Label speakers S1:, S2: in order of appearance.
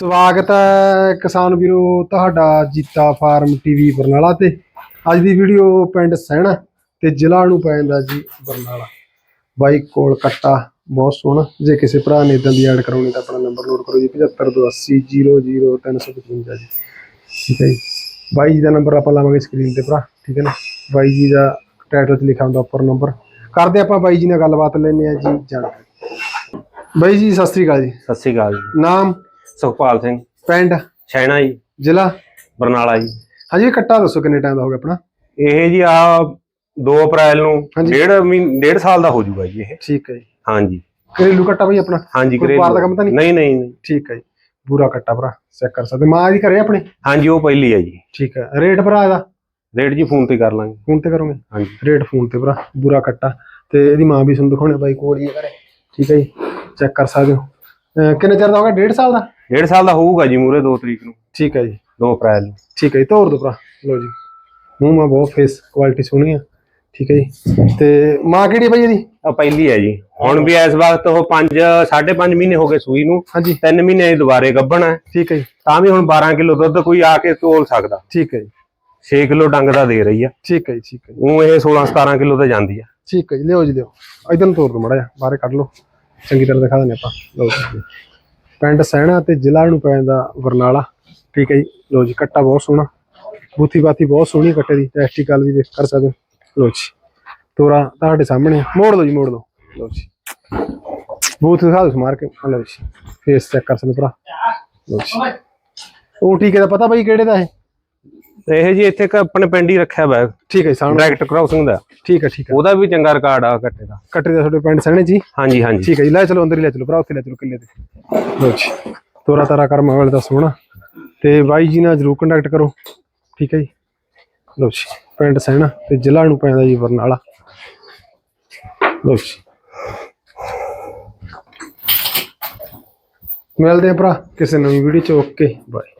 S1: ਸਵਾਗਤ ਹੈ ਕਿਸਾਨ ਵੀਰੋ ਤੁਹਾਡਾ ਜੀਤਾ ਫਾਰਮ ਟੀਵੀ ਬਰਨਾਲਾ ਤੇ। ਅੱਜ ਦੀ ਵੀਡੀਓ ਪਿੰਡ ਸਹਿਣਾ ਤੇ ਜ਼ਿਲ੍ਹਾ ਨੂੰ ਪੈ ਜਾਂਦਾ ਜੀ ਬਰਨਾਲਾ। ਬਾਈ ਕੋਲ ਕੱਟਾ ਬਹੁਤ ਸੋਹਣਾ। ਜੇ ਕਿਸੇ ਭਰਾ ਨੇ ਇਦਾਂ ਦੀ ਐਡ ਕਰਾਉਣੀ ਤਾਂ ਆਪਣਾ ਨੰਬਰ ਨੋਟ ਕਰੋ ਜੀ 7528000355 ਜੀ। ਠੀਕ ਹੈ ਜੀ। ਬਾਈ ਜੀ ਦਾ ਨੰਬਰ ਆਪਾਂ ਲਾਵਾਂਗੇ ਸਕਰੀਨ ਤੇ ਭਰਾ ਠੀਕ ਹੈ ਨਾ? ਬਾਈ ਜੀ ਦਾ ਟਾਈਟਲ 'ਚ ਲਿਖਿਆ ਹੁੰਦਾ ਉੱਪਰ ਨੰਬਰ ਕਰਦੇ ਆਪਾਂ ਬਾਈ ਜੀ ਨਾਲ ਗੱਲਬਾਤ ਲੈਣੇ ਆ ਜੀ ਜਾਣਕਾਰੀ। ਬਾਈ ਜੀ ਸਤਿ ਸ੍ਰੀ ਅਕਾਲ ਜੀ।
S2: ਸਤਿ ਸ਼੍ਰੀ ਅਕਾਲ ਜੀ।
S1: ਨਾਮ?
S2: ਸੁਖਪਾਲ ਸਿੰਘ।
S1: ਪਿੰਡ?
S2: ਸ਼ੈਣਾ ਜੀ।
S1: ਜ਼ਿਲ੍ਹਾ?
S2: ਬਰਨਾਲਾ ਜੀ।
S1: ਹਾਂਜੀ ਕੱਟਾ ਦੱਸੋ ਕਿੰਨੇ ਟਾਈਮ ਦਾ ਹੋ ਗਿਆ ਆਪਣਾ?
S2: ਇਹ ਜੀ ਆ 2 ਅਪ੍ਰੈਲ ਨੂੰ। ਡੇਢ ਮਹੀਨ ਡੇਢ ਸਾਲ ਦਾ ਹੋ ਜਾਊਗਾ ਜੀ ਇਹ।
S1: ਠੀਕ ਹੈ ਜੀ।
S2: ਹਾਂਜੀ।
S1: ਘਰੇਲੂ ਕੱਟਾ ਬਈ ਆਪਣਾ?
S2: ਹਾਂਜੀ ਘਰੇਲੂ-
S1: ਬਾਹਰ ਦਾ ਕੰਮ ਤਾਂ ਨਹੀਂ?
S2: ਨਹੀਂ ਨਹੀਂ।
S1: ਠੀਕ ਹੈ ਜੀ। ਪੂਰਾ ਕੱਟਾ ਭਰਾ ਚੈੱਕ ਕਰ ਸਕਦੇ। ਮਾਂ ਦੀ ਘਰੇ ਆਪਣੇ?
S2: ਹਾਂਜੀ ਉਹ ਪਹਿਲੀ ਹੈ ਜੀ।
S1: ਠੀਕ ਹੈ। ਰੇਟ ਭਰਾ ਇਹਦਾ?
S2: ਰੇਟ ਜੀ ਫੋਨ ਤੇ ਕਰ ਲਾਂਗੇ।
S1: ਫੋਨ ਤੇ ਕਰੋਗੇ?
S2: ਹਾਂਜੀ।
S1: ਰੇਟ ਫੋਨ ਤੇ ਭਰਾ ਪੂਰਾ ਕੱਟਾ। ਤੇ ਇਹਦੀ ਮਾਂ ਵੀ ਤੁਹਾਨੂੰ ਦਿਖਾਉਣੇ ਬਾਈ ਕੋਲ ਹੀ ਹੈ ਘਰੇ। ਠੀਕ ਹੈ ਜੀ। ਚੈੱਕ ਕਰ ਸਕਦੇ ਹੋ। ਅਹ ਕਿੰਨੇ ਚਿਰ ਦਾ ਹੋ ਗਿਆ ਡੇਢ ਸਾਲ ਦਾ?
S2: ਡੇਢ ਸਾਲ ਦਾ ਹੋਊਗਾ ਜੀ ਮੂਰੇ 2 ਤਰੀਕ ਨੂੰ।
S1: ਠੀਕ ਹੈ ਜੀ।
S2: 2 ਅਪ੍ਰੈਲ ਨੂੰ।
S1: ਠੀਕ ਹੈ ਜੀ। ਤੋਰ ਦੋ ਭਰਾ। ਲਓ ਜੀ। ਮੂੰਹ ਮਾ ਬਹੁਤ ਫੇਸ ਕੁਆਲਿਟੀ ਸੋਹਣੀ ਆ। ਠੀਕ ਹੈ ਜੀ। ਤੇ ਮਾਂ ਕਿਹੜੀ ਬਾਈ ਇਹਦੀ?
S2: ਆ ਪਹਿਲੀ ਹੈ ਜੀ। ਹੁਣ ਵੀ ਇਸ ਵਕਤ ਉਹ 5 5.5 ਮਹੀਨੇ ਹੋ ਗਏ ਸੂਈ ਨੂੰ।
S1: ਹਾਂਜੀ।
S2: 3 ਮਹੀਨੇ ਦੀ ਦੁਬਾਰੇ ਗੱਭਣ ਹੈ।
S1: ਠੀਕ ਹੈ ਜੀ।
S2: ਤਾਂ ਵੀ ਹੁਣ 12 ਕਿਲੋ ਦੁੱਧ ਕੋਈ ਆ ਕੇ ਤੋਲ ਸਕਦਾ।
S1: ਠੀਕ ਹੈ ਜੀ।
S2: 6 ਕਿਲੋ ਡੰਗ ਦਾ ਦੇ ਰਹੀ ਆ।
S1: ਠੀਕ ਹੈ ਜੀ ਠੀਕ ਹੈ ਜੀ।
S2: ਉਹ ਇਹ 16 17 ਕਿਲੋ ਤੇ ਜਾਂਦੀ ਆ।
S1: ਠੀਕ ਹੈ ਜੀ। ਲਿਓ ਜੀ ਲਿਓ। ਇਧਰ ਨੂੰ ਤੋਰ ਦੋ ਮੜਾ ਜਾ ਬਾਹਰ ਕੱਢ ਲਓ। ਚੰਗੀ ਤਰ੍ਹਾਂ ਦਿਖਾ ਦਿੰਦੇ ਆਪਾਂ। ਲਓ ਜੀ। ਪਿੰਡ ਸਹਿਣਾ ਤੇ ਜ਼ਿਲ੍ਹਾ ਨੂੰ ਪੈ ਜਾਂਦਾ ਬਰਨਾਲਾ ਠੀਕ ਹੈ ਜੀ। ਲਓ ਜੀ, ਕੱਟਾ ਬਹੁਤ ਸੋਹਣਾ। ਬੂਥੀ ਬਾਤੀ ਬਹੁਤ ਸੋਹਣੀ ਕੱਟੇ ਦੀ। ਟੈਸਟੀਕਲ ਵੀ ਦੇਖ, ਕਰ ਸਕਦੇ ਹੋ। ਲਓ ਜੀ। ਤੋਰਾ ਤੁਹਾਡੇ ਸਾਹਮਣੇ ਆ। ਮੋੜ ਲਓ ਜੀ, ਮੋੜ ਦਿਓ ਲਓ ਜੀ। ਬੂਥ ਦਿਖਾ ਦਿਓ ਮਾਰ ਕੇ। ਲਓ ਜੀ। ਫੇਸ ਚੈੱਕ ਕਰ ਸਕਦੇ ਭਰਾ। ਲਓ ਜੀ। ਉਹ ਠੀਕ ਹੈ ਦਾ ਪਤਾ ਬਾਈ ਕਿਹੜੇ ਦਾ ਇਹ?
S2: ਇਹ ਜੀ ਇੱਥੇ ਇੱਕ ਆਪਣੇ ਪਿੰਡ ਹੀ ਰੱਖਿਆ ਹੋਇਆ
S1: ਠੀਕ ਹੈ ਸਾਹਮਣੇ।
S2: ਡਾਇਰੈਕਟ ਕ੍ਰਾਸਿੰਗ ਦਾ।
S1: ਠੀਕ ਹੈ ਠੀਕ ਹੈ।
S2: ਉਹਦਾ ਵੀ ਚੰਗਾ ਰਿਕਾਰਡ ਆ ਕੱਟੇ ਦਾ।
S1: ਕੱਟੇ ਦਾ ਤੁਹਾਡੇ ਪਿੰਡ ਸਹਿਣੇ ਜੀ?
S2: ਹਾਂਜੀ ਹਾਂਜੀ।
S1: ਠੀਕ ਹੈ ਜੀ ਲੈ ਚਲੋ ਅੰਦਰ ਹੀ ਲੈ ਚਲੋ ਭਰਾ ਉੱਥੇ ਲੈ ਚਲੋ ਕਿੱਲੇ ਤੇ। ਲੋ ਜੀ ਤੋਰਾ ਤਾਰਾ ਕਰਮਾ ਵਾਲੇ ਦਾ ਸੋਹਣਾ। ਤੇ ਬਾਈ ਜੀ ਨਾਲ ਜਰੂਰ ਕੰਟੈਕਟ ਕਰੋ। ਠੀਕ ਹੈ ਜੀ। ਲੋ ਜੀ ਪਿੰਡ ਸਹਿਣਾ ਤੇ ਜ਼ਿਲ੍ਹਾ ਨੂੰ ਪੈਂਦਾ ਜੀ ਬਰਨਾਲਾ। ਲੋ ਜੀ। ਮਿਲਦੇ ਆ ਭਰਾ ਕਿਸੇ ਨਵੀਂ ਵੀਡੀਓ ਚ ਓਕੇ ਬਾਏ